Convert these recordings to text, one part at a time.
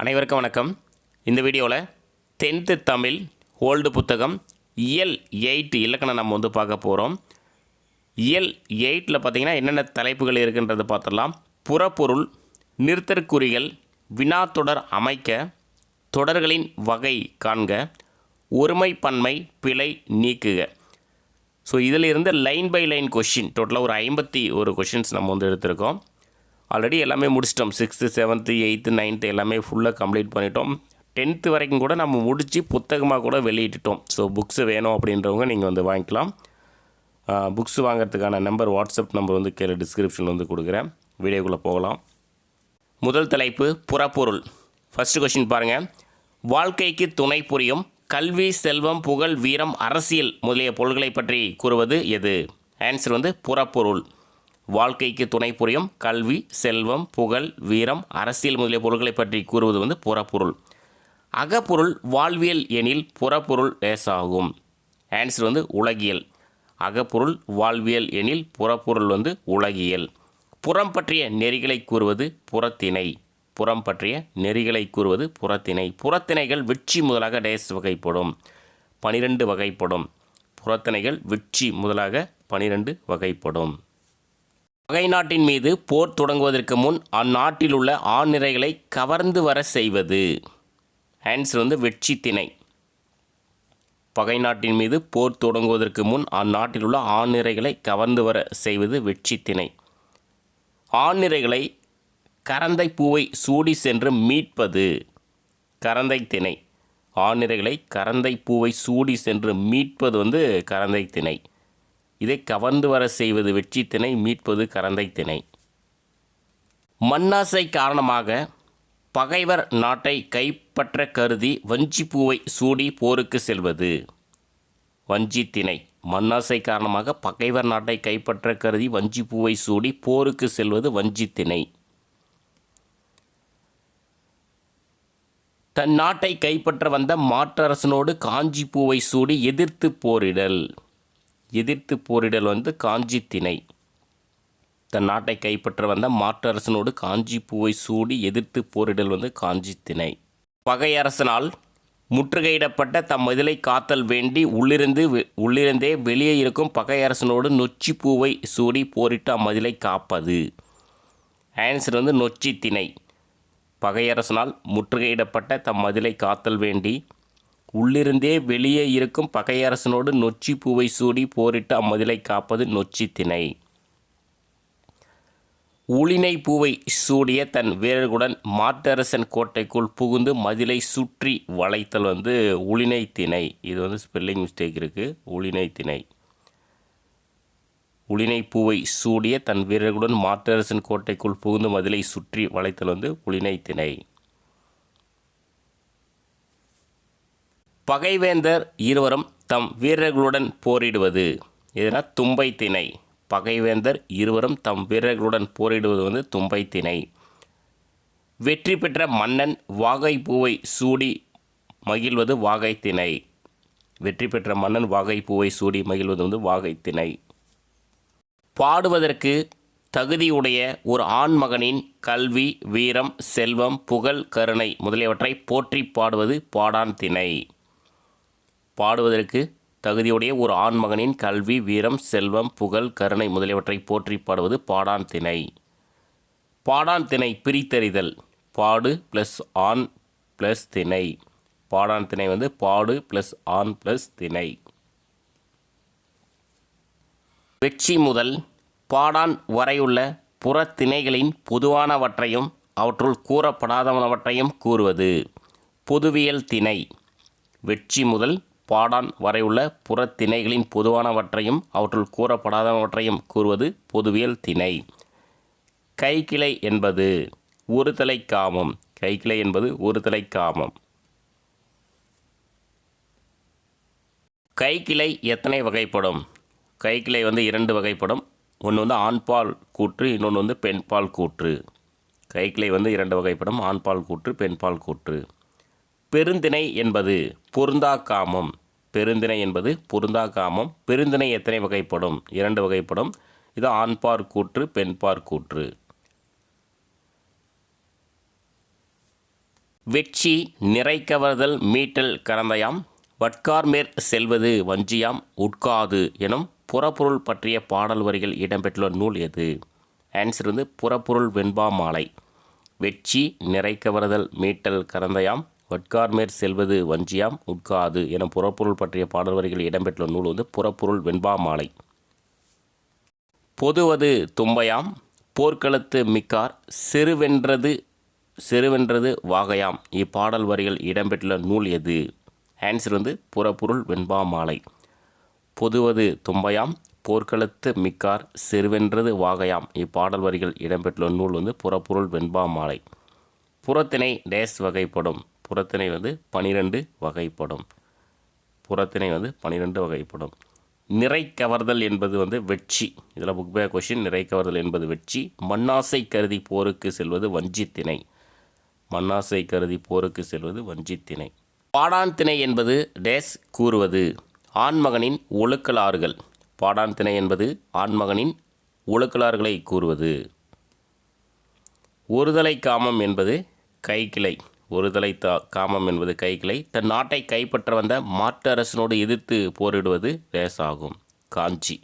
அனைவருக்கும் வணக்கம். இந்த வீடியோவில் டென்த்து தமிழ் ஓல்டு புத்தகம் இயல் எயிட் இலக்கணம் நம்ம வந்து பார்க்க போகிறோம் இயல் எயிட்டில் பார்த்தீங்கன்னா என்னென்ன தலைப்புகள் இருக்குன்றது பார்த்துடலாம். புறப்பொருள் நிறுத்தற்குறிகள் வினாத்தொடர் அமைக்க தொடர்களின் வகை காண்க ஒருமை பன்மை பிழை நீக்குக. ஸோ இதில் இருந்து லைன் பை லைன் கொஷின் டோட்டலாக ஒரு ஐம்பத்தி ஒரு கொஷின்ஸ் நம்ம வந்து எடுத்திருக்கோம். ஆல்ரெடி எல்லாமே முடிச்சிட்டோம். சிக்ஸ்த்து செவன்த்து எயித்து நைன்த்து எல்லாமே ஃபுல்லாக கம்ப்ளீட் பண்ணிட்டோம். டென்த்து வரைக்கும் கூட நம்ம முடித்து புத்தகமாக கூட வெளியிட்டுட்டோம். ஸோ புக்ஸு வேணும் அப்படின்றவங்க நீங்கள் வந்து வாங்கிக்கலாம். புக்ஸ் வாங்கிறதுக்கான நம்பர் வாட்ஸ்அப் நம்பர் வந்து கீழே டிஸ்கிரிப்ஷனில் வந்து கொடுக்குறேன். வீடியோக்குள்ளே போகலாம். முதல் தலைப்பு புறப்பொருள். ஃபஸ்ட்டு கொஷின் பாருங்கள் வாழ்க்கைக்கு துணை புரியும் கல்வி செல்வம் புகழ் வீரம் அரசியல் முதலிய பொருள்களை பற்றி கூறுவது எது? ஆன்சர் வந்து புறப்பொருள். வாழ்க்கைக்கு துணை புரியும் கல்வி செல்வம் புகழ் வீரம் அரசியல் முதலிய பொருள்களை பற்றி கூறுவது வந்து புறப்பொருள். அகப்பொருள் வாழ்வியல் எனில் புறப்பொருள் லேசாகும். ஆன்சர் வந்து உலகியல். அகப்பொருள் வாழ்வியல் எனில் புறப்பொருள் வந்து உலகியல். புறம் பற்றிய நெறிகளை கூறுவது புறத்திணை. புறம் பற்றிய நெறிகளை கூறுவது புறத்திணை. புறத்திணைகள் வெற்றி முதலாக டேஸ் வகைப்படும். பனிரெண்டு வகைப்படும். புறத்திணைகள் வெற்றி முதலாக பனிரெண்டு வகைப்படும். பகை நாட்டின் மீது போர் தொடங்குவதற்கு முன் அந்நாட்டில் உள்ள ஆண்நிறைகளை கவர்ந்து வர செய்வது. ஆன்சர் வந்து வெற்றி திணை. பகை நாட்டின் மீது போர் தொடங்குவதற்கு முன் அந்நாட்டில் உள்ள ஆண்நிறைகளை கவர்ந்து வர செய்வது வெற்றி திணை. ஆண்நிறைகளை கரந்தை பூவை சூடி சென்று மீட்பது கரந்தை திணை. ஆண்நிறைகளை கரந்தை பூவை சூடி சென்று மீட்பது வந்து கரந்தை திணை. இதை கவர்ந்து வர செய்வது வெற்றி திணை மீட்பது கரந்தை திணை. மண்ணாசை காரணமாக பகைவர் நாட்டை கைப்பற்ற கருதி வஞ்சிப்பூவை சூடி போருக்கு செல்வது. வஞ்சி திணை. மண்ணாசை காரணமாக பகைவர் நாட்டை கைப்பற்ற கருதி வஞ்சிப்பூவை சூடி போருக்கு செல்வது வஞ்சி திணை. தன் நாட்டை கைப்பற்ற வந்த மாற்றரசனோடு காஞ்சிப்பூவை சூடி எதிர்த்து போரிடல். எதிர்த்து போரிடல் வந்து காஞ்சி திணை. தன் நாட்டை கைப்பற்ற வந்த மாற்றரசனோடு காஞ்சி பூவை சூடி எதிர்த்து போரிடல் வந்து காஞ்சி திணை. பகையரசனால் முற்றுகையிடப்பட்ட தம் மதிலை காத்தல் வேண்டி உள்ளிருந்து வெ- உள்ளிருந்தே வெளியே இருக்கும் பகையரசனோடு நொச்சி பூவை சூடி போரிட்டு அம்மதிலை காப்பது. ஆன்சர் வந்து நொச்சி திணை. பகையரசனால் முற்றுகையிடப்பட்ட தம் மதிலை காத்தல் வேண்டி உள்ளிருந்தே வெளியே இருக்கும் பகையரசனோடு நொச்சி பூவை சூடி போரிட்டு அம்மதிலை காப்பது நொச்சி திணை. உளினை பூவை சூடிய தன் வீரர்களுடன் மாட்டரசன் கோட்டைக்குள் புகுந்து மதிலை சுற்றி வளைத்தல் வந்து உளினை திணை. இது வந்து ஸ்பெல்லிங் மிஸ்டேக் இருக்குது உளினை திணை. உளினை பூவை சூடிய தன் வீரர்களுடன் மாட்டரசன் கோட்டைக்குள் புகுந்து மதிலை சுற்றி வளைத்தல் வந்து உளினை திணை. பகைவேந்தர் இருவரும் தம் வீரர்களுடன் போரிடுவது. எதுனா தும்பை திணை பகைவேந்தர் இருவரும் தம் வீரர்களுடன் போரிடுவது வந்து தும்பை திணை வெற்றி பெற்ற மன்னன் வாகை பூவை சூடி மகிழ்வது வாகை திணை வெற்றி பெற்ற மன்னன் வாகை பூவை சூடி மகிழ்வது வந்து வாகை திணை பாடுவதற்கு தகுதியுடைய ஒரு ஆண்மகனின் கல்வி வீரம் செல்வம் புகழ் கருணை முதலியவற்றை போற்றி பாடுவது பாடான் திணை. பாடுவதற்கு தகுதியுடைய ஒரு ஆண்மகனின் கல்வி வீரம் செல்வம் புகழ் கருணை முதலியவற்றை போற்றி பாடுவது பாடான் திணை. பாடான் திணை பிரித்தறிதல். பாடு ப்ளஸ் ஆண் ப்ளஸ் திணை. பாடான் திணை வந்து பாடு ப்ளஸ் ஆண் ப்ளஸ் திணை. வெற்றி முதல் பாடான் வரையுள்ள புறத்திணைகளின் பொதுவானவற்றையும் அவற்றுள் கூறப்படாதவனவற்றையும் கூறுவது. பொதுவியல் திணை. வெற்றி முதல் பாடான் வரையுள்ள புறத்திணைகளின் பொதுவானவற்றையும் அவற்றுள் கூறப்படாதவற்றையும் கூறுவது பொதுவியல் திணை. கைக்கிளை என்பது ஒருதலை காமம். கைக்கிளை என்பது ஒருதலை காமம். கைக்கிளை எத்தனை வகைப்படும்? கைக்கிளை வந்து இரண்டு வகைப்படும். ஒன்று வந்து ஆண்பால் கூற்று இன்னொன்று வந்து பெண்பால் கூற்று. கைக்கிளை வந்து இரண்டு வகைப்படும். ஆண்பால் கூற்று பெண்பால் கூற்று. பெருந்திணை என்பது பொருந்தா காமம் பெருந்திணை என்பது பொருந்தா காமம் பெருந்திணை எத்தனை வகைப்படும்? இரண்டு வகைப்படும். இது ஆண்பார் கூற்று பெண்பார் கூற்று. வெட்சி நிறைக்கவர்தல் மீட்டல் கறந்தையாம் வட்கார்மேற் செல்வது வஞ்சியாம் உட்காது எனும் புறப்பொருள் பற்றிய பாடல் வரிகள் இடம்பெற்றுள்ள நூல் எது? ஆன்சர் வந்து புறப்பொருள் வெண்பா மாலை. வெட்சி நிறைக்கவர்தல் மீட்டல் கறந்தையாம் வட்கார்மேற் செல்வது வஞ்சியாம் உட்காது என புறப்பொருள் பற்றிய பாடல் வரிகள் இடம்பெற்றுள்ள நூல் வந்து புறப்பொருள் வெண்பா மாலை. பொதுவது தும்பையாம் போர்க்களத்து மிக்கார் சிறுவென்றது சிறுவென்றது வாகையாம். இப்பாடல் வரிகள் இடம்பெற்றுள்ள நூல் எது? ஆன்சர் வந்து புறப்பொருள் வெண்பா மாலை. பொதுவது தும்பையாம் போர்க்களத்து மிக்கார் சிறுவென்றது வாகையாம். இப்பாடல் வரிகள் இடம்பெற்றுள்ள நூல் வந்து புறப்பொருள் வெண்பா மாலை. புறத்திணை டேஸ் வகைப்படும். புறத்திணை வந்து பனிரெண்டு வகைப்படும். புறத்திணை வந்து பனிரெண்டு வகைப்படும். நிறை கவர்தல் என்பது வந்து வெட்சி இதில் புக் பே கொஷின் நிறை கவர்தல் என்பது வெட்சி மண்ணாசை கருதி போருக்கு செல்வது வஞ்சித்திணை மண்ணாசை கருதி போருக்கு செல்வது வஞ்சித்திணை பாடான் திணை என்பது டேஸ் கூறுவது. ஆண்மகனின் ஒழுக்கலாறுகள். பாடான் திணை என்பது ஆண்மகனின் ஒழுக்கலாறுகளை கூறுவது. ஒருதலை காமம் என்பது கைக்கிளை. ஒருதலை தா காமம் என்பது கைகளை தன் நாட்டை கைப்பற்ற வந்த மாற்று அரசனோடு எதிர்த்து போரிடுவது டேஸ் ஆகும் காஞ்சி.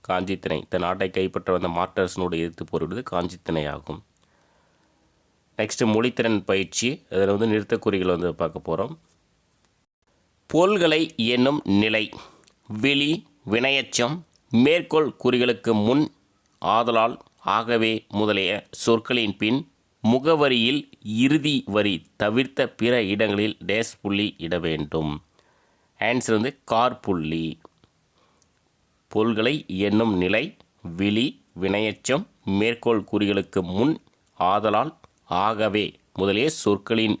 காஞ்சி திணை. தன் நாட்டை கைப்பற்ற வந்த மாற்று அரசனோடு எதிர்த்து போரிடுவது காஞ்சி திணை ஆகும் நெக்ஸ்ட்டு மொழித்திறன் பயிற்சி. அதில் வந்து நிறுத்தக்குறிகள் வந்து பார்க்க போகிறோம் பொருள்களை என்னும் நிலை. விழி வினையச்சம் மேற்கோள் குறிகளுக்கு முன் ஆதலால் ஆகவே முதலிய சொற்களின் பின் முகவரியில் இறுதி வரி தவிர்த்த பிற இடங்களில் டேஸ் புள்ளி இட வேண்டும். ஆன்சர் வந்து கார் புள்ளி. பொருள்களை என்னும் நிலை விழி வினையச்சம் மேற்கோள் குறிகளுக்கு முன் ஆதலால் ஆகவே முதலிய சொற்களின்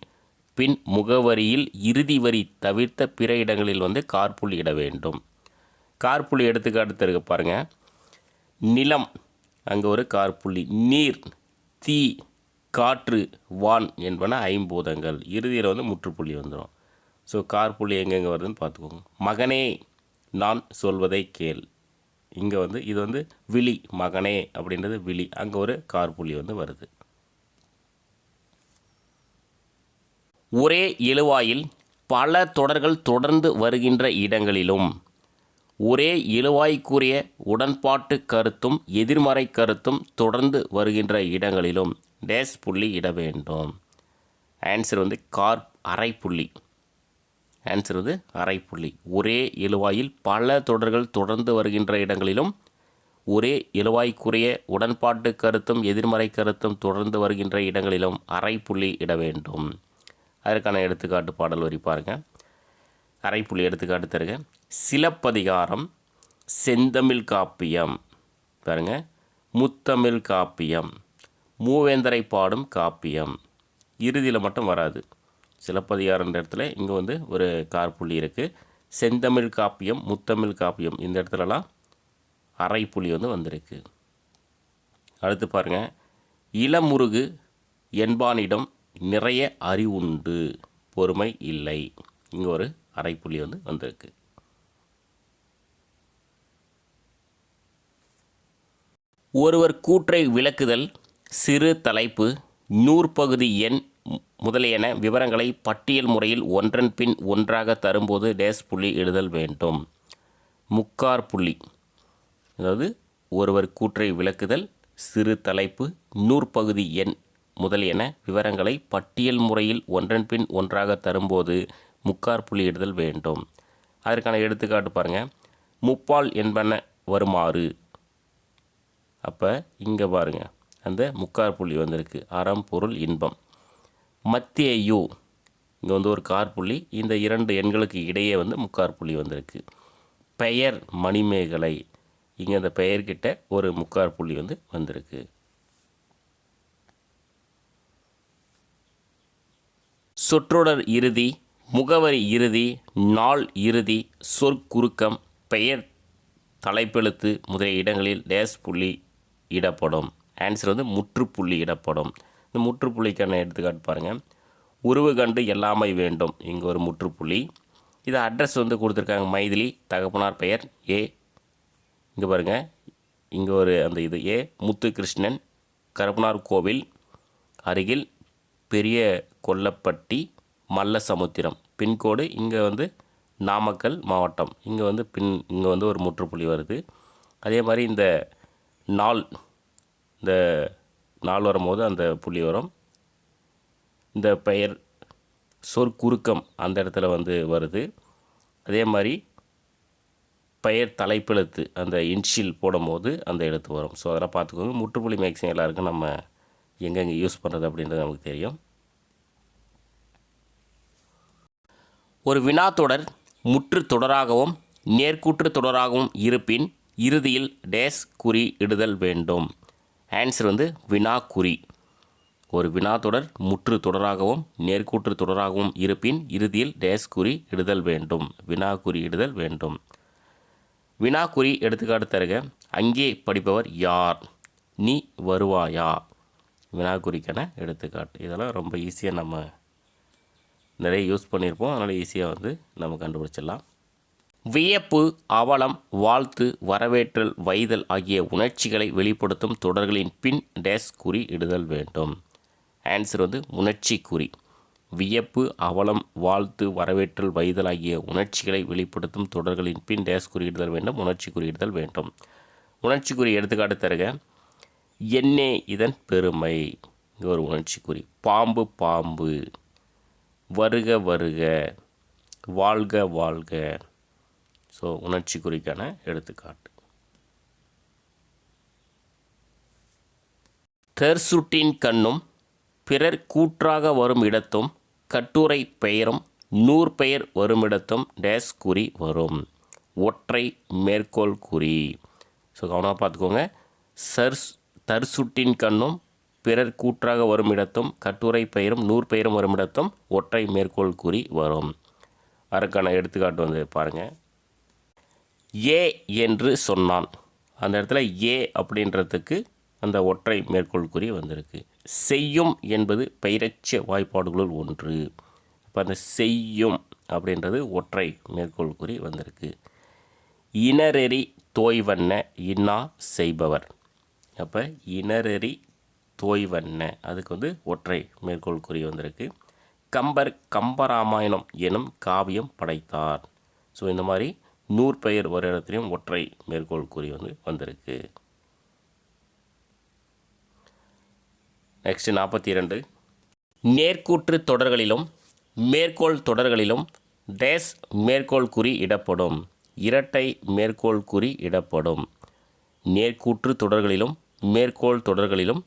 பின் முகவரியில் இறுதி வரி தவிர்த்த பிற இடங்களில் வந்து கார்புள்ளி இட வேண்டும். கார்புள்ளி எடுத்துக்காட்டு இருக்கு பாருங்க. நிலம் அங்கே ஒரு கார்புள்ளி நீர் தீ காற்று வான் என்பன ஐம்பூதங்கள். இறுதியில் வந்து முற்றுப்புள்ளி வந்துடும் ஸோ கார்புள்ளி எங்கெங்கே வருதுன்னு பார்த்துக்கோங்க. மகனே நான் சொல்வதை கேள். இங்கே வந்து இது வந்து விழி மகனே அப்படின்றது விழி. அங்கே ஒரு கார்புள்ளி வந்து வருது. ஒரே இழுவாயில் பல தொடர்கள் தொடர்ந்து வருகின்ற இடங்களிலும் ஒரே இழுவாய்க்குரிய உடன்பாட்டு கருத்தும் எதிர்மறை கருத்தும் தொடர்ந்து வருகின்ற இடங்களிலும் டேஸ் புள்ளி இட வேண்டும். ஆன்சர் வந்து கார் அரை புள்ளி. ஆன்சர் வந்து அரை புள்ளி. ஒரே இழுவாயில் பல தொடர்கள் தொடர்ந்து வருகின்ற இடங்களிலும் ஒரே இழுவாய்க்குரிய உடன்பாட்டு கருத்தும் எதிர்மறை கருத்தும் தொடர்ந்து வருகின்ற இடங்களிலும் அரைப்புள்ளி இட வேண்டும். அதற்கான எடுத்துக்காட்டு பாடல் வரி பாருங்க. அரைப்புள்ளி எடுத்துக்காட்டு தருக. சிலப்பதிகாரம் செந்தமிழ் காப்பியம். பாருங்க. முத்தமிழ் காப்பியம். மூவேந்தரை பாடும் காப்பியம். இறுதியில் மட்டும் வராது. சிலப்பதிகாரன்ற இடத்துல இங்கே வந்து ஒரு கார்புள்ளி இருக்குது செந்தமிழ் காப்பியம் முத்தமிழ் காப்பியம். இந்த இடத்துலலாம் அரைப்புள்ளி வந்து வந்திருக்கு. அடுத்து பாருங்க. இளமுருகு என்பானிடம் நிறைய அறிவுண்டு. பொறுமை இல்லை. இங்கே ஒரு அரைப்புள்ளி வந்து வந்திருக்கு. ஒருவர் கூற்றை விளக்குதல் சிறு தலைப்பு நூற்பகுதி எண் முதலியன விவரங்களை பட்டியல் முறையில் ஒன்றன் பின் ஒன்றாக தரும்போது டேஸ் புள்ளி எழுதல் வேண்டும். முக்கார் புள்ளி. அதாவது ஒருவர் கூற்றை விளக்குதல் சிறு தலைப்பு நூற்பகுதி எண் முதலியன விவரங்களை பட்டியல் முறையில் ஒன்றன் பின் ஒன்றாக தரும்போது முக்கார் புள்ளி இடுதல் வேண்டும். அதற்கான எடுத்துக்காட்டு பாருங்கள் முப்பால் என்பன வருமாறு. அப்போ இங்கே பாருங்க. அந்த முக்கார் புள்ளி வந்திருக்கு. அறம் பொருள் இன்பம். மத்திய யூ. இங்கே வந்து ஒரு கார் புள்ளி. இந்த இரண்டு எண்களுக்கு இடையே வந்து முக்கார் புள்ளி வந்திருக்கு. பெயர் மணிமேகலை. இங்கே அந்த பெயர்கிட்ட ஒரு முக்கார் புள்ளி வந்து வந்திருக்கு. சொற்றொடர் இறுதி முகவரி இறுதி நாள் இறுதி சொற்குறுக்கம் பெயர் தலைப்பெழுத்து முதலிய இடங்களில் டேஸ் புள்ளி இடப்படும். ஆன்சர் வந்து முற்றுப்புள்ளி இடப்படும். இந்த முற்றுப்புள்ளிக்கான எடுத்துக்காட்டு பாருங்கள் உருவு கண்டு எல்லாமை வேண்டும். இங்கே ஒரு முற்றுப்புள்ளி. இது அட்ரஸ் வந்து கொடுத்துருக்காங்க. மைதிலி தகப்பனார் பெயர் ஏ இங்கே பாருங்கள் இங்கே ஒரு அந்த இது ஏ முத்துகிருஷ்ணன் கருப்பனார் கோவில். அருகில் பெரிய கொல்லப்பட்டி மல்ல சமுத்திரம் பின்கோடு இங்கே வந்து நாமக்கல் மாவட்டம். இங்கே வந்து பின் இங்கே வந்து ஒரு முற்றுப்புள்ளி வருது. அதே மாதிரி இந்த நாள். இந்த நாள் வரும்போது அந்த புள்ளி வரும். இந்த பெயர் சொற்குறுக்கம் அந்த இடத்துல வந்து வருது. அதே மாதிரி பெயர் தலைப்பெழுத்து அந்த இன்ஷியல் போடும்போது அந்த எழுத்து வரும். ஸோ அதெல்லாம் பார்த்துக்கோங்க. முற்றுப்புள்ளி மேக்ஸிமம் எல்லாருக்கும் நம்ம எங்கெங்கே யூஸ் பண்ணுறது அப்படின்றது நமக்கு தெரியும். ஒரு வினாத்தொடர் முற்று தொடராகவும் நேர்கூற்று தொடராகவும் இருப்பின் இறுதியில் டேஸ் குறி இடுதல் வேண்டும். ஆன்சர் வந்து வினா குறி. ஒரு வினா தொடர் முற்று தொடராகவும் நேர்கூற்று தொடராகவும் இருப்பின் இறுதியில் டேஸ் குறி இடுதல் வேண்டும். வினா குறி இடுதல் வேண்டும். வினா குறி எடுத்துக்காட்டு தருக. அங்கே படிப்பவர் யார்? நீ வருவாயா? வினாக்குறிக்கான எடுத்துக்காட்டு. இதெல்லாம் ரொம்ப ஈஸியாக நம்ம நிறைய யூஸ் பண்ணியிருப்போம். அதனால் ஈஸியாக வந்து நம்ம கண்டுபிடிச்சிடலாம். வியப்பு அவலம் வாழ்த்து வரவேற்றல் வைதல் ஆகிய உணர்ச்சிகளை வெளிப்படுத்தும் தொடர்களின் பின் டேஸ் குறி இடுதல் வேண்டும். ஆன்சர் வந்து உணர்ச்சி குறி. வியப்பு அவலம் வாழ்த்து வரவேற்றல் வைதல் ஆகிய உணர்ச்சிகளை வெளிப்படுத்தும் தொடர்களின் பின் டேஸ் குறியிடுதல் வேண்டும் உணர்ச்சி குறியிடுதல் வேண்டும். உணர்ச்சி குறி எடுத்துக்காட்டு தருக. என்னே இதன் பெருமை. இது ஒரு உணர்ச்சி குறி. பாம்பு பாம்பு. வருக வருக. வாழ்க வாழ்க. ஸோ உணர்ச்சி குறிக்கான எடுத்துக்காட்டு. தெர்சுட்டின் கண்ணும் பிறர் கூற்றாக வரும் இடத்தும் கட்டுரை பெயரும் நூற்பெயர் வருமிடத்தும் டேஸ் குறி வரும். ஒற்றை மேற்கோள் குறி. ஸோ கவனமாக பார்த்துக்கோங்க. சர்ஸ் தர்சுட்டின் கண்ணும் பிறர் கூற்றாக வரும் இடத்தும் கட்டுரை பெயரும் நூற்பெயரும் வரும் இடத்தும் ஒற்றை மேற்கோள் குறி வரும். அதற்கான எடுத்துக்காட்டு வந்து பாருங்கள் ஏ என்று சொன்னான். அந்த இடத்துல ஏ அப்படின்றதுக்கு அந்த ஒற்றை மேற்கோள் குறி வந்திருக்கு. செய்யும் என்பது பெயரச்ச வாய்ப்பாடுகளுள் ஒன்று. இப்போ அந்த செய்யும் அப்படின்றது ஒற்றை மேற்கோள் குறி வந்திருக்கு. இனரெறி தோய்வண்ண இன்னா செய்பவர். அப்போ இனரெறி தோய்வண்ண அதுக்கு வந்து ஒற்றை மேற்கோள் குறி வந்திருக்கு. கம்பர் கம்பராமாயணம் எனும் காவியம் படைத்தார். ஸோ இந்த மாதிரி நூற்பெயர் ஒரு இடத்துலையும் ஒற்றை மேற்கோள் குறி வந்து வந்திருக்கு. நெக்ஸ்ட் நாற்பத்தி இரண்டு. நேர்கூற்று தொடர்களிலும் மேற்கோள் தொடர்களிலும் டேஸ் மேற்கோள் குறி இடப்படும். இரட்டை மேற்கோள் குறி இடப்படும். நேர்கூற்று தொடர்களிலும் மேற்கோள் தொடர்களிலும்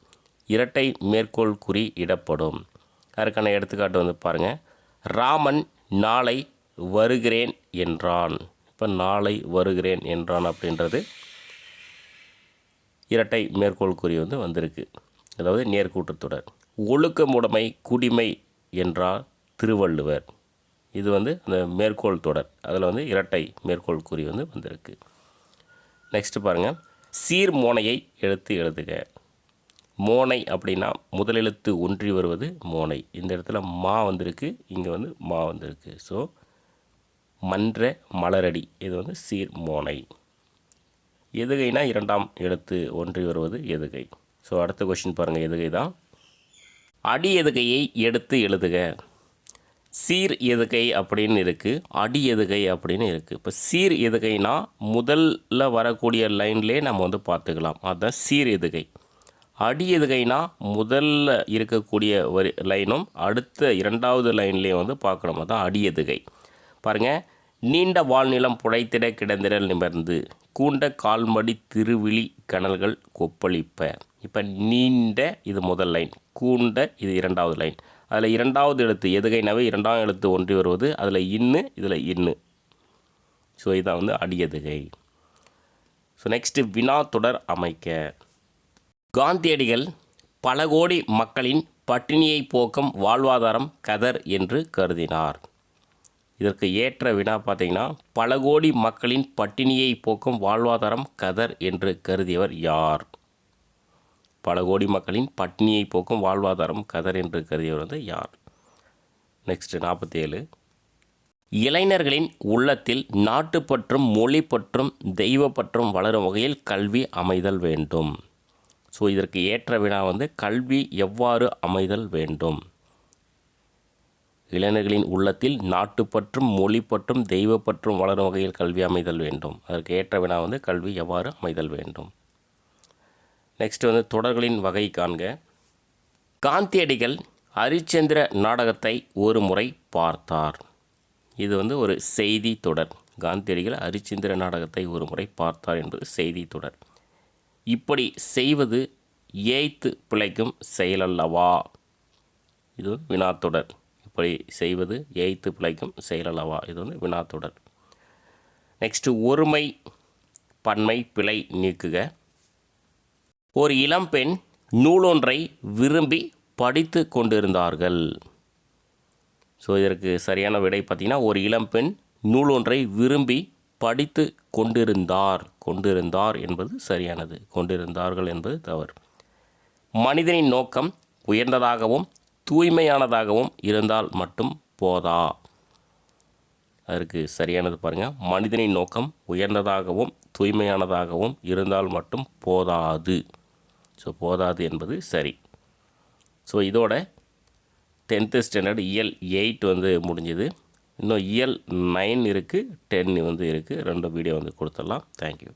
இரட்டை மேற்கோள் குறி இடப்படும். அதற்கான எடுத்துக்காட்டு வந்து பாருங்கள் ராமன் நாளை வருகிறேன் என்றான். இப்போ நாளை வருகிறேன் என்றான் அப்படின்றது இரட்டை மேற்கோள் குறி வந்து வந்திருக்கு. அதாவது நேர்கூட்டத்தொடர். ஒழுக்கமுடைமை குடிமை என்றால் திருவள்ளுவர். இது வந்து அந்த மேற்கோள் தொடர். அதில் வந்து இரட்டை மேற்கோள் குறி வந்து வந்திருக்கு. நெக்ஸ்ட் பாருங்கள் சீர்மோனையை எடுத்து எழுதுக. மோனை அப்படின்னா முதலெழுத்து ஒன்றி வருவது மோனை. இந்த இடத்துல மா வந்திருக்கு இங்கே வந்து மா வந்திருக்கு. ஸோ மன்ற மலரடி. இது வந்து சீர் மோனை. எதுகைனா இரண்டாம் எழுத்து ஒன்றி வருவது எதுகை. ஸோ அடுத்த கொஷின் பாருங்கள் எதுகை தான்? அடி எதுகையை எடுத்து எழுதுக. சீர் எதுகை அப்படின்னு இருக்குது அடி எதுகை அப்படின்னு இருக்குது இப்போ சீர் எதுகைனா முதல்ல வரக்கூடிய லைன்லேயே நம்ம வந்து பார்த்துக்கலாம். அதுதான் சீர் எதுகை. அடி எதுகைனா முதல்ல இருக்கக்கூடிய ஒரு லைனும் அடுத்த இரண்டாவது லைன்லேயும் வந்து பார்க்கணும். அதுதான் அடி எதுகை. பாருங்கள் நீண்ட வாழ்நிலம் புடைத்திட கிடந்திரல் நிமிர்ந்து கூண்ட கால்மடி திருவிழி கனல்கள் கொப்பளிப்ப. இப்போ நீண்ட இது முதல் லைன் கூண்ட இது இரண்டாவது லைன். அதில் இரண்டாவது எழுத்து எதுகைனாவே இரண்டாம் எழுத்து ஒன்றி வருவது அதில் இன்னு இதில் இன்னு. ஸோ இதான் வந்து அடியதுகை ஸோ நெக்ஸ்ட்டு வினா தொடர் அமைக்க. காந்தியடிகள் பல கோடி மக்களின் பட்டினியை போக்கும் வாழ்வாதாரம் கதர் என்று கருதினார். இதற்கு ஏற்ற வினா பார்த்தீங்கன்னா பல கோடி மக்களின் பட்டினியை போக்கும் வாழ்வாதாரம் கதர் என்று கருதியவர் யார்? பல கோடி மக்களின் பட்டினியை போக்கும் வாழ்வாதாரம் கதர் என்று கருதியவர் வந்து யார்? நெக்ஸ்ட் நாற்பத்தி ஏழு இளைஞர்களின் உள்ளத்தில் நாட்டுப்பற்றும் மொழிப்பற்றும் தெய்வப்பற்றும் வளரும் வகையில் கல்வி அமைதல் வேண்டும். ஸோ இதற்கு ஏற்ற வினா வந்து கல்வி எவ்வாறு அமைதல் வேண்டும்? இளைஞர்களின் உள்ளத்தில் நாட்டுப்பற்றும் மொழிப்பற்றும் தெய்வப்பற்றும் வளரும் வகையில் கல்வி அமைதல் வேண்டும். அதற்கு ஏற்ற வினா வந்து கல்வி எவ்வாறு அமைதல் வேண்டும்? நெக்ஸ்ட் வந்து தொடர்களின் வகை காண்க. காந்தியடிகள் ஹரிச்சந்திர நாடகத்தை ஒரு முறை பார்த்தார். இது வந்து ஒரு செய்தி தொடர். காந்தியடிகள் ஹரிச்சந்திர நாடகத்தை ஒரு முறை பார்த்தார் என்பது செய்தி தொடர். இப்படி செய்வது ஏய்த்து பிழைக்கும் செயலல்லவா இது வினா வினாத்தொடர் இப்படி செய்வது ஏய்த்து பிழைக்கும் செயலளவா இது வந்து வினாத்தொடர். நெக்ஸ்ட்டு ஒருமை பன்மை பிழை நீக்குக. ஒரு இளம்பெண் நூலொன்றை விரும்பி படித்து கொண்டிருந்தார்கள். ஸோ இதற்கு சரியான விடை பார்த்தீங்கன்னா ஒரு இளம்பெண் நூலொன்றை விரும்பி படித்து கொண்டிருந்தார். கொண்டிருந்தார் என்பது சரியானது. கொண்டிருந்தார்கள் என்பது தவறு. மனிதனின் நோக்கம் உயர்ந்ததாகவும் தூய்மையானதாகவும் இருந்தால் மட்டும் போதா? அதற்கு சரியானது பாருங்கள் மனிதனின் நோக்கம் உயர்ந்ததாகவும் தூய்மையானதாகவும் இருந்தால் மட்டும் போதாது. ஸோ போதாது என்பது சரி. ஸோ இதோட டென்த்து ஸ்டாண்டர்ட் இயல் எயிட் வந்து முடிஞ்சுது. இன்னும் இயல் நைன் இருக்குது டென் வந்து இருக்குது ரெண்டு வீடியோ வந்து கொடுத்துடலாம். தேங்க்யூ